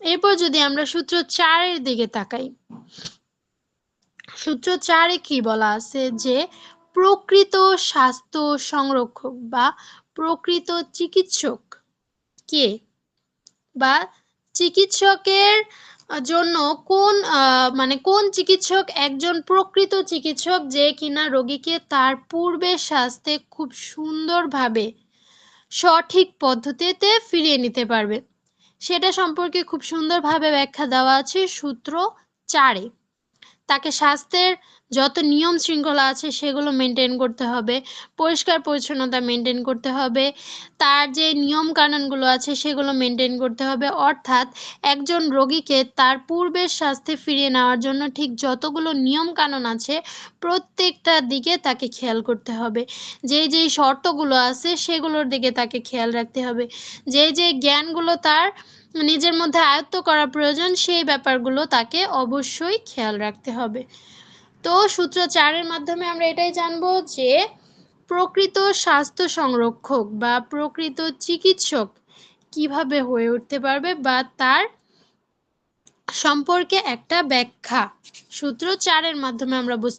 এরপর যদি আমরা সূত্র চারের দিকে তাকাই, সূত্র চারে কি বলা আছে যে প্রকৃত স্বাস্থ্য সংরক্ষক বা প্রকৃত চিকিৎসক কে? বা চিকিৎসকের জন্য কোন মানে কোন চিকিৎসক একজন প্রকৃত চিকিৎসক যে কিনা রোগীকে তার পূর্বে স্বাস্থ্যে খুব সুন্দরভাবে সঠিক পদ্ধতিতে ফিরিয়ে নিতে পারবে? সেটা সম্পর্কে খুব সুন্দরভাবে ব্যাখ্যা দেওয়া আছে সূত্র চারে। তাকে স্বাস্থ্যের যত নিয়ম শৃঙ্খলা আছে সেগুলো মেনটেন করতে হবে, পরিষ্কার পরিচ্ছন্নতা মেনটেন করতে হবে, তার যে নিয়ম কানুনগুলো আছে সেগুলো মেনটেন করতে হবে, অর্থাৎ একজন রোগীকে তার পূর্বের স্বাস্থ্যে ফিরিয়ে নেওয়ার জন্য ঠিক যতগুলো নিয়ম কানুন আছে প্রত্যেকটা দিকে তাকে খেয়াল করতে হবে। যেই যেই শর্তগুলো আছে সেগুলোর দিকে তাকে খেয়াল রাখতে হবে। যে যে জ্ঞানগুলো তার নিজের মধ্যে আয়ত্ত করা প্রয়োজন, সেই ব্যাপারগুলো তাকে অবশ্যই খেয়াল রাখতে হবে। তো সূত্র চারের মাধ্যমে আমরা এটাই জানব যে, প্রকৃত স্বাস্থ্য সংরক্ষক বা প্রকৃত চিকিৎসক কীভাবে হয়ে উঠতে পারবে বা তার সম্পর্কে একটা ব্যাখ্যা। সূত্র চারের মাধ্যমে আমরা বুঝতে